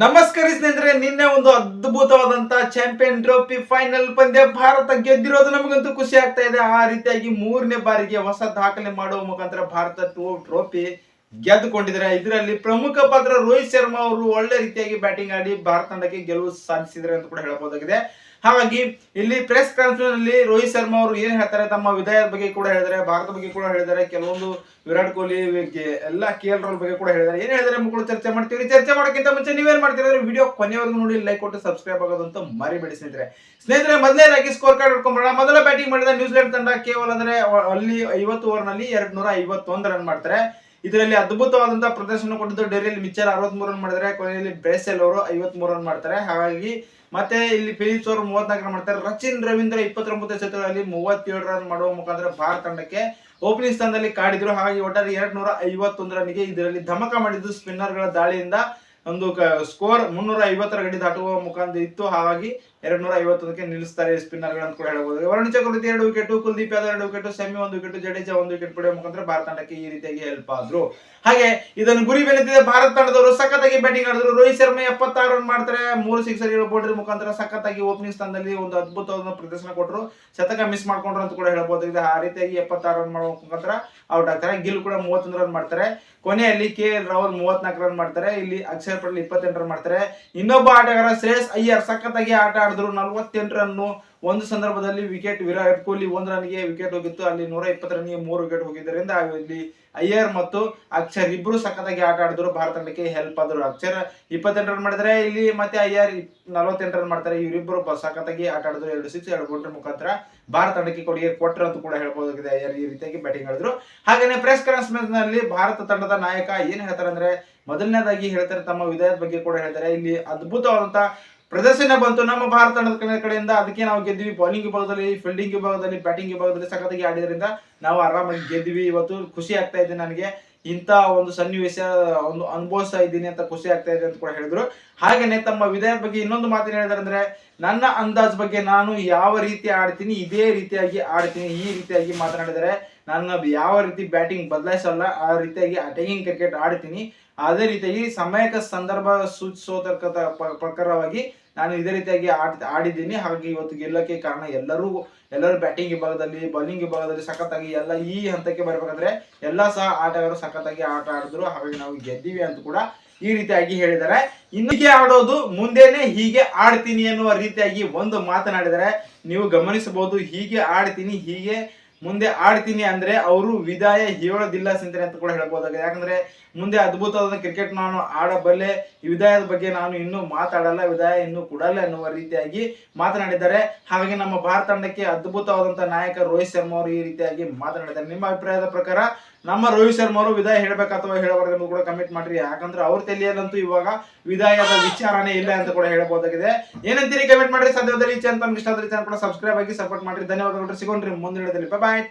ನಮಸ್ಕಾರ ಸ್ನೇಹಿತರೆ, ನಿನ್ನೆ ಒಂದು ಅದ್ಭುತವಾದಂತ ಚಾಂಪಿಯನ್ ಟ್ರೋಫಿ ಫೈನಲ್ ಪಂದ್ಯ ಭಾರತ ಗೆದ್ದಿರೋದು ನಮಗಂತೂ ಖುಷಿ ಆಗ್ತಾ ಇದೆ. ಆ ರೀತಿಯಾಗಿ ಮೂರನೇ ಬಾರಿಗೆ ಹೊಸ ದಾಖಲೆ ಮಾಡುವ ಮುಖಾಂತರ ಭಾರತ ಟ್ರೋಫಿ ಗೆದ್ದುಕೊಂಡಿದ್ದಾರೆ. ಇದರಲ್ಲಿ ಪ್ರಮುಖ ಪಾತ್ರ ರೋಹಿತ್ ಶರ್ಮಾ ಅವರು ಒಳ್ಳೆ ರೀತಿಯಾಗಿ ಬ್ಯಾಟಿಂಗ್ ಆಡಿ ಭಾರತ ತಂಡಕ್ಕೆ ಗೆಲುವು ಸಾಧಿಸಿದ್ದಾರೆ ಅಂತ ಕೂಡ ಹೇಳಬಹುದಾಗಿದೆ. ಹಾಗಾಗಿ ಇಲ್ಲಿ ಪ್ರೆಸ್ ಕಾನ್ಫರೆನ್ಸ್ ಅಲ್ಲಿ ರೋಹಿತ್ ಶರ್ಮಾ ಅವರು ಏನ್ ಹೇಳ್ತಾರೆ, ತಮ್ಮ ವಿದಾಯದ ಬಗ್ಗೆ ಕೂಡ ಹೇಳಿದ್ದಾರೆ ಭಾರತ ಬಗ್ಗೆ ಕೂಡ ಹೇಳಿದ್ದಾರೆ, ಕೆಲವೊಂದು ವಿರಾಟ್ ಕೊಹ್ಲಿ ಎಲ್ಲ ಕೆ ಎಲ್ ರಾಹುಲ್ ಬಗ್ಗೆ ಕೂಡ ಹೇಳಿದ್ದಾರೆ. ಏನ್ ಹೇಳಿದ್ರೆ ಮಕ್ಕಳು ಚರ್ಚೆ ಮಾಡ್ತೀವಿ ಚರ್ಚೆ ಮಾಡೋಕ್ಕಿಂತ ಮುಂಚೆ ನೀವೇನ್ ಮಾಡ್ತೀರಿ ಅಂದ್ರೆ ವಿಡಿಯೋ ಕೊನೆವರೆಗೂ ನೋಡಿ ಲೈಕ್ ಕೊಟ್ಟು ಸಬ್ಸ್ಕ್ರೈಬ್ ಆಗೋದು ಅಂತ ಮರಿಬೇಡಿ ಸ್ನೇಹಿತರೆ. ಸ್ನೇಹಿತರೆ, ಮೊದಲನೇದಾಗಿ ಸ್ಕೋರ್ ಕಾರ್ಡ್ ಹಿಡ್ಕೊಂಡ್ಬಿಡೋಣ ಮೊದಲ ಬ್ಯಾಟಿಂಗ್ ಮಾಡಿದ ನ್ಯೂಜಿಲೆಂಡ್ ತಂಡ ಕೇವಲ ಅಂದ್ರೆ ಅಲ್ಲಿ ಐವತ್ತು ಓವರ್ನಲ್ಲಿ ಎರಡ್ ನೂರ ಐವತ್ತೊಂದು ರನ್ ಮಾಡ್ತಾರೆ. ಇದರಲ್ಲಿ ಅದ್ಭುತವಾದಂತಹ ಪ್ರದರ್ಶನ ಕೊಟ್ಟಿದ್ದು ಡೆರಿಯಲ್ಲಿ ಮಿಚ್ಚರ್ ಅರವತ್ಮೂರು ರನ್ ಮಾಡಿದರೆ ಕೊನೆಯಲ್ಲಿ ಬ್ರೇಸೆಲ್ ಅವರು ಐವತ್ಮೂರು ರನ್ ಮಾಡ್ತಾರೆ. ಹಾಗಾಗಿ ಮತ್ತೆ ಇಲ್ಲಿ ಫಿಲಿಪ್ಸ್ ಅವರು ಮೂವತ್ನಾಲ್ಕು ರನ್ ಮಾಡ್ತಾರೆ. ರಚಿನ್ ರವೀಂದ್ರ ಇಪ್ಪತ್ತೊಂಬತ್ತು ಶತಕದಲ್ಲಿ ಮೂವತ್ತೇಳು ರನ್ ಮಾಡುವ ಮುಖಾಂತರ ಭಾರತ ತಂಡಕ್ಕೆ ಓಪನಿಂಗ್ ಸ್ಥಾನದಲ್ಲಿ ಕಾಡಿದ್ರು. ಹಾಗಾಗಿ ಒಟ್ಟಾರೆ ಎರಡ್ ನೂರ ಐವತ್ತೊಂದು ರನ್ಗೆ ಇದರಲ್ಲಿ ಧಮಕ ಮಾಡಿದ್ದು ಸ್ಪಿನ್ನರ್ಗಳ ದಾಳಿಯಿಂದ ಒಂದು ಸ್ಕೋರ್ ಮುನ್ನೂರ ಐವತ್ತರ ಗಡಿ ದಾಟುವ ಮುಖಾಂತರ ಇತ್ತು. ಹಾಗಾಗಿ ಎರಡ್ ನೂರ ಐವತ್ತೊಂದಕ್ಕೆ ನಿಲ್ಲಿಸ್ತಾರೆ ಸ್ಪಿನ್ನರ್ ಅಂತ ಕೂಡ ಹೇಳಬಹುದು ವರುಣ್ ಚಕ್ರವರ್ತಿ ಎರಡು ವಿಕೆಟ್ ಕುಲ್ದೀಪ್ ಯಾದವ್ ಎರಡು ವಿಕೆಟ್ ಸೆಮಿ ಒಂದು ವಿಕೆಟ್ ಜಡೇಜಾ ಒಂದು ವಿಕೆಟ್ ಪಡೆಯುವ ಮುಖಾಂತರ ಭಾರತ ತಂಡಕ್ಕೆ ಈ ರೀತಿಯಾಗಿ ಹೆಲ್ಪ್ ಆದ್ರು. ಹಾಗೆ ಇದನ್ನು ಗುರಿ ಬೆನ್ನತ್ತಿದೆ ಭಾರತ ತಂಡದವರು ಸಖತ್ತಾಗಿ ಬ್ಯಾಟಿಂಗ್ ಆಡಿದ್ರು. ರೋಹಿತ್ ಶರ್ಮಾ ಎಪ್ಪತ್ತಾರು ರನ್ ಮಾಡ್ತಾರೆ. ಮೂರು ಸಿಕ್ಸರ್ ಏಳು ಬೌಂಡ್ರಿ ಮುಖಾಂತರ ಸಖತ್ತಾಗಿ ಓಪನಿಂಗ್ ಸ್ಥಾನದಲ್ಲಿ ಒಂದು ಅದ್ಭುತವಾದ ಪ್ರದರ್ಶನ ಕೊಟ್ಟರು ಶತಕ ಮಿಸ್ ಮಾಡ್ಕೊಂಡ್ರು ಅಂತ ಕೂಡ ಹೇಳ್ಬೋದಾಗಿದೆ ಆ ರೀತಿಯಾಗಿ ಎಪ್ಪತ್ತಾರು ರನ್ ಮಾಡುವ ಮುಖಾಂತರ ಔಟ್ ಆಗ್ತಾರೆ. ಗಿಲ್ ಕೂಡ ಮೂವತ್ತೊಂದು ರನ್ ಮಾಡ್ತಾರೆ. ಕೊನೆಯಲ್ಲಿ ಕೆ ಎಲ್ ರಾಹುಲ್ ಮೂವತ್ನಾಲ್ಕು ರನ್ ಮಾಡ್ತಾರೆ. ಇಲ್ಲಿ ಅಕ್ಷರ್ ಪಟೇಲ್ ಇಪ್ಪತ್ತೆಂಟು ರನ್ ಮಾಡ್ತಾರೆ. ಇನ್ನೊಬ್ಬ ಆಟಗಾರ ಶ್ರೇಯಸ್ ಅಯ್ಯರ್ ಸಖತ್ತಾಗಿ ಆಟ ಆಡಿದ್ರು ನಲವತ್ತೆಂಟು ರನ್ನು ಒಂದು ಸಂದರ್ಭದಲ್ಲಿ ವಿಕೆಟ್ ವಿರಾಟ್ ಕೊಹ್ಲಿ ಒಂದು ರನ್ಗೆ ವಿಕೆಟ್ ಹೋಗಿತ್ತು. ಅಲ್ಲಿ ನೂರ ಇಪ್ಪತ್ತು ರನ್ಗೆ ಮೂರು ವಿಕೆಟ್ ಹೋಗಿದ್ದರಿಂದ ಇಲ್ಲಿ ಅಯ್ಯರ್ ಮತ್ತು ಅಕ್ಷರ್ ಇಬ್ರು ಸಖತ್ತಾಗಿ ಆಟ ಆಡಿದ್ರು. ಭಾರತ ತಂಡಕ್ಕೆ ಹೆಲ್ಪ್ ಆದ್ರು. ಅಕ್ಷರ್ ಇಪ್ಪತ್ತೆಂಟು ರನ್ ಮಾಡಿದ್ರೆ ಇಲ್ಲಿ ಮತ್ತೆ ಅಯ್ಯರ್ ನಲವತ್ತೆಂಟು ರನ್ ಮಾಡ್ತಾರೆ. ಇವರಿಬ್ಬರು ಸಖತ್ತಾಗಿ ಆಟ ಆಡಿದ್ರು. ಎರಡು ಸಿಕ್ಸ್ ಎರಡು ಬೌಂಡ್ರಿ ಮುಖಾಂತರ ಭಾರತ ತಂಡಕ್ಕೆ ಕೊಡುಗೆ ಕೊಟ್ಟರು ಅಂತ ಕೂಡ ಹೇಳ್ಬೋದಾಗಿದೆ. ಅಯ್ಯರ್ ಈ ರೀತಿಯಾಗಿ ಬ್ಯಾಟಿಂಗ್ ಆಡಿದ್ರು. ಹಾಗೇನೆ ಪ್ರೆಸ್ ಕಾನ್ಫರೆನ್ಸ್ನಲ್ಲಿ ಭಾರತ ತಂಡದ ನಾಯಕ ಏನ್ ಹೇಳ್ತಾರೆ ಅಂದ್ರೆ ಮೊದಲನೇದಾಗಿ ಹೇಳ್ತಾರೆ, ತಮ್ಮ ವಿದಾಯದ ಬಗ್ಗೆ ಕೂಡ ಹೇಳ್ತಾರೆ. ಇಲ್ಲಿ ಅದ್ಭುತವಾದಂತ ಪ್ರದರ್ಶನ ಬಂತು. ನಮ್ಮ ಭಾರತ ತಂಡದ ಕಡೆ- ಕಡೆಯಿಂದ ಅದಕ್ಕೆ ನಾವು ಗೆದ್ದಿವಿ. ಬೌಲಿಂಗ್ ವಿಭಾಗದಲ್ಲಿ ಫೀಲ್ಡಿಂಗ್ ವಿಭಾಗದಲ್ಲಿ ಬ್ಯಾಟಿಂಗ್ ವಿಭಾಗದಲ್ಲಿ ಸಖತ್ತಾಗಿ ಆಡಿದ್ರಿಂದ ನಾವು ಆರಾಮಾಗಿ ಗೆದ್ದಿವಿ. ಇವತ್ತು ಖುಷಿ ಆಗ್ತಾ ಇದೆ ನನಗೆ. ಇಂಥ ಒಂದು ಸನ್ನಿವೇಶ, ಒಂದು ಅನುಭವಿಸ್ತಾ ಇದ್ದೀನಿ ಅಂತ ಖುಷಿ ಆಗ್ತಾ ಇದೆ ಅಂತ ಕೂಡ ಹೇಳಿದ್ರು. ಹಾಗೇನೆ ತಮ್ಮ ವಿದಾಯದ ಬಗ್ಗೆ ಇನ್ನೊಂದು ಮಾತಿನ ಹೇಳಿದಾರೆ ಅಂದ್ರೆ ನನ್ನ ಅಂದಾಜ್ ಬಗ್ಗೆ ನಾನು ಯಾವ ರೀತಿ ಆಡ್ತೀನಿ, ಇದೇ ರೀತಿಯಾಗಿ ಆಡ್ತೀನಿ, ಈ ರೀತಿಯಾಗಿ ಮಾತನಾಡಿದರೆ ನಾನು ಯಾವ ರೀತಿ ಬ್ಯಾಟಿಂಗ್ ಬದಲಾಯಿಸಲ್ಲ, ಆ ರೀತಿಯಾಗಿ ಅಟ್ಯಾಕಿಂಗ್ ಕ್ರಿಕೆಟ್ ಆಡ್ತೀನಿ. ಅದೇ ರೀತಿಯಾಗಿ ಸಮಯಕ್ಕೆ ಸಂದರ್ಭ ಪ- ಪ್ರಕಾರವಾಗಿ ನಾನು ಇದೇ ರೀತಿಯಾಗಿ ಆಡ್, ಆಡಿದ್ದೀನಿ. ಹಾಗೆ ಇವತ್ತು ಗೆಲ್ಲಕ್ಕೆ ಕಾರಣ ಎಲ್ಲರೂ ಎಲ್ಲರೂ ಬ್ಯಾಟಿಂಗ್ ವಿಭಾಗದಲ್ಲಿ ಬೌಲಿಂಗ್ ವಿಭಾಗದಲ್ಲಿ ಸಖತ್ತಾಗಿ ಎಲ್ಲ ಈ ಹಂತಕ್ಕೆ ಬರ್ಬೇಕಂದ್ರೆ ಎಲ್ಲ ಸಹ ಆಟಗಾರರು ಸಖತ್ತಾಗಿ ಆಟ ಆಡಿದ್ರು. ಹಾಗಾಗಿ ನಾವು ಗೆದ್ದೀವಿ ಅಂತ ಕೂಡ ಈ ರೀತಿಯಾಗಿ ಹೇಳಿದ್ದಾರೆ. ಇನ್ನಿಗೆ ಆಡೋದು, ಮುಂದೆನೆ ಹೀಗೆ ಆಡ್ತೀನಿ ಅನ್ನುವ ರೀತಿಯಾಗಿ ಒಂದು ಮಾತನಾಡಿದರೆ ನೀವು ಗಮನಿಸಬಹುದು. ಹೀಗೆ ಆಡ್ತೀನಿ, ಹೀಗೆ ಮುಂದೆ ಆಡ್ತೀನಿ ಅಂದ್ರೆ ಅವರು ವಿದಾಯ ಹೇಳೋದಿಲ್ಲ ಸ್ನೇಹಿತರೆ ಅಂತ ಕೂಡ ಹೇಳ್ಬೋದಾಗಿದೆ. ಯಾಕಂದ್ರೆ ಮುಂದೆ ಅದ್ಭುತವಾದ ಕ್ರಿಕೆಟ್ ನಾನು ಆಡಬಲ್ಲೆ ವಿದಾಯದ ಬಗ್ಗೆ ನಾನು ಇನ್ನೂ ಮಾತಾಡಲ್ಲ, ವಿದಾಯ ಇನ್ನೂ ಕೊಡಲ್ಲ ಎನ್ನುವ ರೀತಿಯಾಗಿ ಮಾತನಾಡಿದ್ದಾರೆ. ಹಾಗಾಗಿ ನಮ್ಮ ಭಾರತ ತಂಡಕ್ಕೆ ಅದ್ಭುತವಾದಂತಹ ನಾಯಕ ರೋಹಿತ್ ಶರ್ಮಾ ಅವರು ಈ ರೀತಿಯಾಗಿ ಮಾತನಾಡಿದ್ದಾರೆ. ನಿಮ್ಮ ಅಭಿಪ್ರಾಯದ ಪ್ರಕಾರ ನಮ್ಮ ರೋಹಿತ್ ಶರ್ಮಾ ಅವರು ವಿದಾಯ ಹೇಳ್ಬೇಕು ಅಥವಾ ಹೇಳಬಾರ್ದು ಎಂದು ಕೂಡ ಕಮೆಂಟ್ ಮಾಡ್ರಿ. ಯಾಕಂದ್ರೆ ಅವ್ರ ತಲೆಯಲ್ಲಂತೂ ಇವಾಗ ವಿದಾಯದ ವಿಚಾರನೇ ಇಲ್ಲ ಅಂತ ಕೂಡ ಹೇಳಬಹುದಾಗಿದೆ. ಏನಂತೀರಿ ಕಮೆಂಟ್ ಮಾಡ್ರಿ? ಸದ್ಯದಲ್ಲಿ ಚಾನಲ್ ಇಷ್ಟ ಆದ್ರೆ ಚಾನಲ್ ಕೂಡ ಸಬ್ಸ್ಕ್ರೈಬ್ ಆಗಿ ಸಪೋರ್ಟ್ ಮಾಡ್ರಿ. ಧನ್ಯವಾದಗಳು. ಸಿಗೋಣ್ರಿ ಮುಂದಿನ ಬಾಯ್